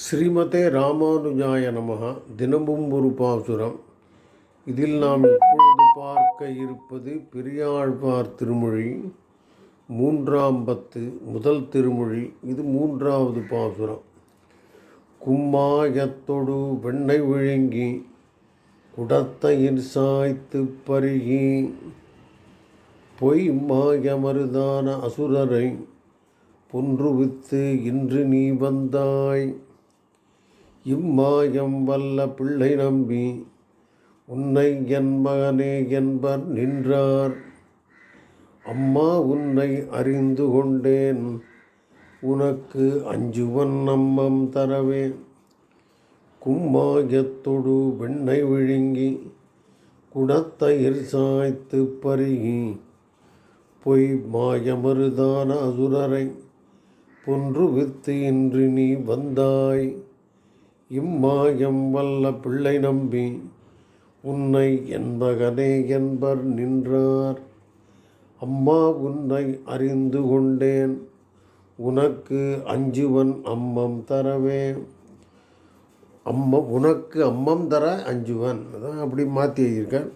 ஸ்ரீமதே ராமானுஜாய நமகா. தினமும் ஒரு பாசுரம். இதில் நாம் இப்பொழுது பார்க்க இருப்பது பெரியாழ்வார் திருமொழி மூன்றாம் பத்து முதல் திருமொழி இது மூன்றாவது பாசுரம். கும்மாயத்தொடு வெண்ணை விழுங்கி குடத்தையில் சாய்த்து பருகி பொய் மாயமருதான அசுரரை பொன்றுவித்து இன்று நீ வந்தாய். இம்மாயம் வல்ல பிள்ளை நம்பி உன்னை என் மகனே என்பர் நின்றார். அம்மா உன்னை அறிந்து கொண்டேன். உனக்கு அஞ்சுவன் நம்மம் தரவே கும்மாயத்தொடு வெண்ணை விழுங்கி குடத்தயிர் சாய்த்து பருகி பொய் மாயமருதான அசுரரை பொன்று வித்து இன்று நீ வந்தாய். இம்மாயம் வல்ல பிள்ளை நம்பி உன்னை என் மகனே என்பர் நின்றார். அம்மா உன்னை அறிந்து கொண்டேன். உனக்கு அஞ்சுவன் அம்மம் தரவே. அம்ம உனக்கு அம்மம் தர அஞ்சுவன். அதான் அப்படி மாற்றி எழுதியிருக்கேன்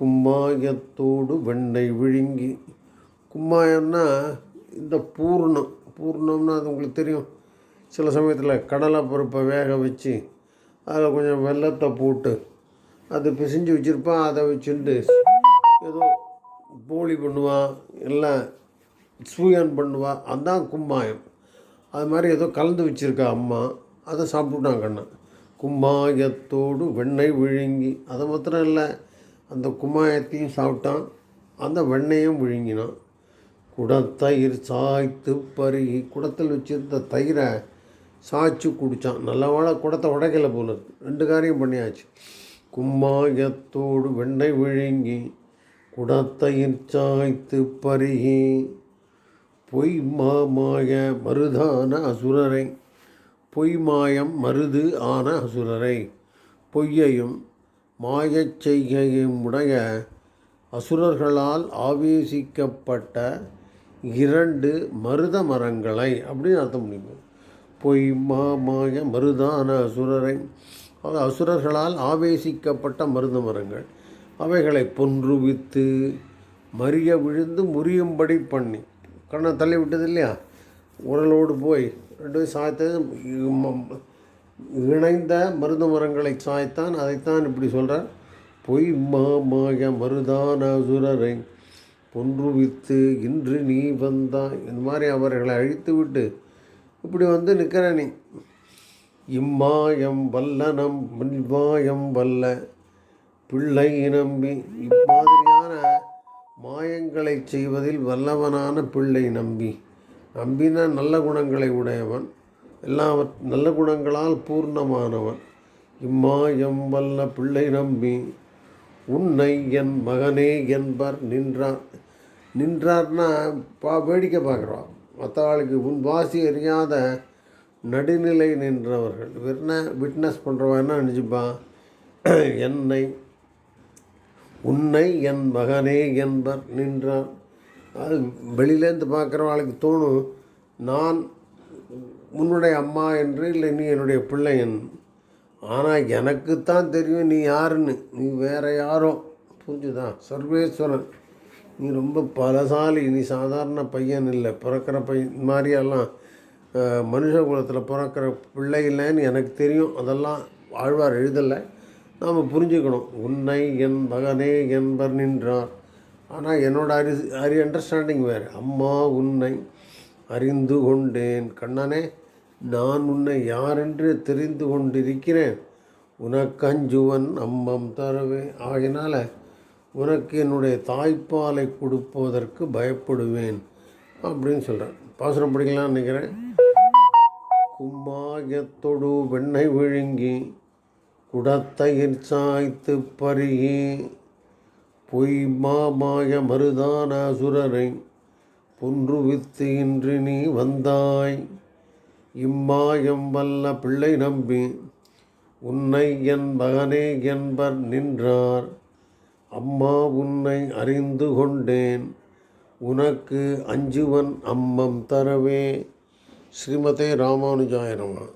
கும்மாயத்தோடு வெண்ணெய் விழுங்கி. கும்மாயம்னா இந்த பூர்ணம். பூர்ணம்னா அது உங்களுக்கு தெரியும். சில சமயத்தில் கடலை பருப்பை வேக வச்சு அதில் கொஞ்சம் வெள்ளத்தை போட்டு அது பிசைஞ்சு வச்சுருப்பான் அதை வச்சுட்டு ஏதோ போலி பண்ணுவான் இல்லை சூயன் பண்ணுவாள் அதுதான் கும்மாயம். அது மாதிரி ஏதோ கலந்து வச்சுருக்கா அம்மா அதை சாப்பிட்டுட்டான் கண்ணன் கும்மாயத்தோடு வெண்ணெய் விழுங்கி அதை மாத்திரம் இல்லை அந்த கும்மாயத்தையும் சாப்பிட்டான் அந்த வெண்ணையும் விழுங்கினான். குடத்தயிர் சாய்த்து பருகி குடத்தில் வச்சுருந்த தயிரை சாய்ச்சி குடித்தான் நல்ல வாழை குடத்தை உடைக்கல போல இருக்கு. ரெண்டு காரியம் பண்ணியாச்சு. கும்மாயத்தோடு வெண்ணெய் விழுங்கி குடத்தயிர் சாய்த்து பருகி பொய் மாமாய மருதான அசுரரை பொய் மாயம் மருது ஆன அசுரரை பொய்யையும் மாயச் செய்கையும் உடைய அசுரர்களால் ஆவேசிக்கப்பட்ட இரண்டு மருத மரங்களை அப்படின்னு அர்த்தம் முடியும் பொய் மா மாய மருதான அசுரரை. அது அசுரர்களால் ஆவேசிக்கப்பட்ட மருத மரங்கள். அவைகளை பொன்றுவித்து மறிய விழுந்து முறியும்படி பண்ணி. கண்ணை தள்ளி விட்டது இல்லையா உரலோடு போய் ரெண்டு பேரும் சாய்த்தது இணைந்த மருத மரங்களை சாய்த்தான் அதைத்தான் இப்படி சொல்கிறார் பொய் மா மாய மருதான அசுரரை பொன்றுவித்து இன்று நீ வந்தாய். இந்த மாதிரி அவர்களை அழித்து விட்டு இப்படி வந்து நிற்கிற நீ. இம்மாயம் வல்லனம் இம்மாயம் வல்ல. பிள்ளை நம்பி இம்மாதிரியான மாயங்களை செய்வதில் வல்லவனான பிள்ளை நம்பி. நம்பின நல்ல குணங்களை உடையவன் எல்லாம் நல்ல குணங்களால் பூர்ணமானவன். இம்மாயம் வல்ல பிள்ளை நம்பி உன்னை என் மகனே என்பர் நின்றார் நின்றார்னா பா வேடிக்கை பார்க்குறான் மற்றவாளுக்கு உன் வாசி அறியாத நடுநிலை நின்றவர்கள். என்ன விட்னஸ் பண்ணுறவன் என்ன நினச்சிப்பான்? என்னை உன்னை என் மகனே என்பர் நின்றான். அது வெளியிலேருந்து பார்க்குறவாளுக்கு தோணும் நான் உன்னுடைய அம்மா என்று இல்லை நீ என்னுடைய பிள்ளை என். ஆனால் எனக்குத்தான் தெரியும் நீ யாருன்னு. நீ வேறு யாரோ. புரிஞ்சுதான் சர்வேஸ்வரன். நீ ரொம்ப பலசாலி நீ சாதாரண பையன் இல்லை. பிறக்கிற பையன் மாதிரியெல்லாம் மனுஷ குலத்தில் பிறக்கிற பிள்ளை இல்லைன்னு எனக்கு தெரியும். அதெல்லாம் ஆழ்வார் எழுதலை. நாம் புரிஞ்சுக்கணும். உன்னை என் மகனே என்பர் நின்றார். ஆனால் என்னோட அரி அரி அண்டர்ஸ்டாண்டிங் வேறு. அம்மா உன்னை அறிந்து கொண்டேன். கண்ணனே நான் உன்னை யாரென்று தெரிந்து கொண்டிருக்கிறேன்? உனக்கஞ்சுவன் அம்மம் தரவே ஆகினால உனக்கு என்னுடைய தாய்ப்பாலை கொடுப்பதற்கு பயப்படுவேன் அப்படின்னு சொல்கிறேன் பாசனம் படிக்கலாம்னு நினைக்கிறேன். கும்மாயத்தொடு வெண்ணை விழுங்கி குடத்தயிர் சாய்த்து பருகி பொய் மாமாய மருதான அசுரரை பொன்றுவித்து இன்று நீ வந்தாய். இம்மாயம் வல்ல பிள்ளை நம்பி உன்னை என் மகனே என்பர் நின்றார். அம்மா உன்னை அறிந்து கொண்டேன். உனக்கு அஞ்சுவன் அம்மம் தரவே. ஸ்ரீமதே ராமானுஜாயனமா